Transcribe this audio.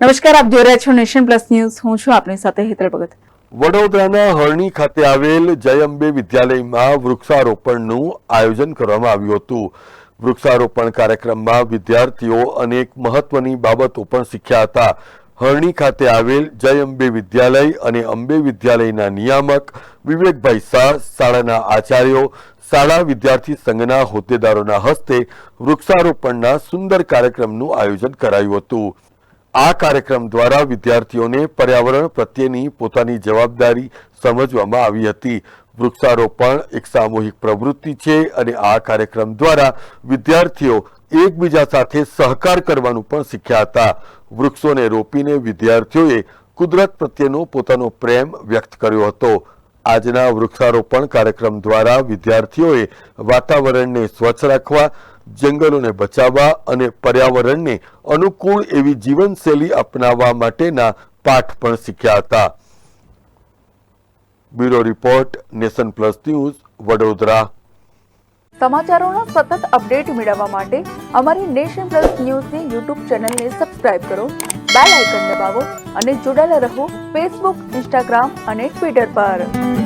નમસ્કાર, આપ જોઈ રહ્યા છો નેશન પ્લસ ન્યૂઝ. હું છું આપની સાથે હેતલ ભગત. વડોદરાના હરણી ખાતે આવેલ જય વિદ્યાલયમાં વૃક્ષારોપણનું આયોજન કરવામાં આવ્યું હતું. વૃક્ષારોપણ કાર્યક્રમમાં વિદ્યાર્થીઓ અનેક મહત્વની બાબતો પણ શીખ્યા હતા. હરણી ખાતે આવેલ જય અંબે વિદ્યાલય અને અંબે વિદ્યાલયના નિયામક વિવેકભાઈ શાહ, શાળાના આચાર્યો, શાળા વિદ્યાર્થી સંઘના હોદ્દેદારોના હસ્તે વૃક્ષારોપણના સુંદર કાર્યક્રમનું આયોજન કરાયું હતું. આ કાર્યક્રમ દ્વારા વિદ્યાર્થીઓને પર્યાવરણ પ્રત્યેની પોતાની જવાબદારી સમજવામાં આવી હતી. વૃક્ષારોપણ એક સામૂહિક પ્રવૃત્તિ છે અને આ કાર્યક્રમ દ્વારા વિદ્યાર્થીઓ એકબીજા સાથે સહકાર કરવાનું પણ શીખ્યા હતા. વૃક્ષોને રોપીને વિદ્યાર્થીઓએ કુદરત પ્રત્યેનો પોતાનો પ્રેમ વ્યક્ત કર્યો હતો. આજના વૃક્ષારોપણ કાર્યક્રમ દ્વારા વિદ્યાર્થીઓએ વાતાવરણને સ્વચ્છ રાખવા જંગલોને બચાવવા અને પર્યાવરણને અનુકૂળ એવી જીવનશૈલી અપનાવવા માટેના પાઠ પણ શીખ્યા હતા. Bureau report, Nation Plus news, Vadodara. સમાચારોનો સતત અપડેટ મેળવવા માટે અમારી નેશન પ્લસ ન્યૂઝની યુટ્યુબ ચેનલને સબસ્ક્રાઇબ કરો, બેલ આઇકન દબાવો અને જોડાયેલા રહો ફેસબુક, ઇન્સ્ટાગ્રામ અને ટ્વિટર પર.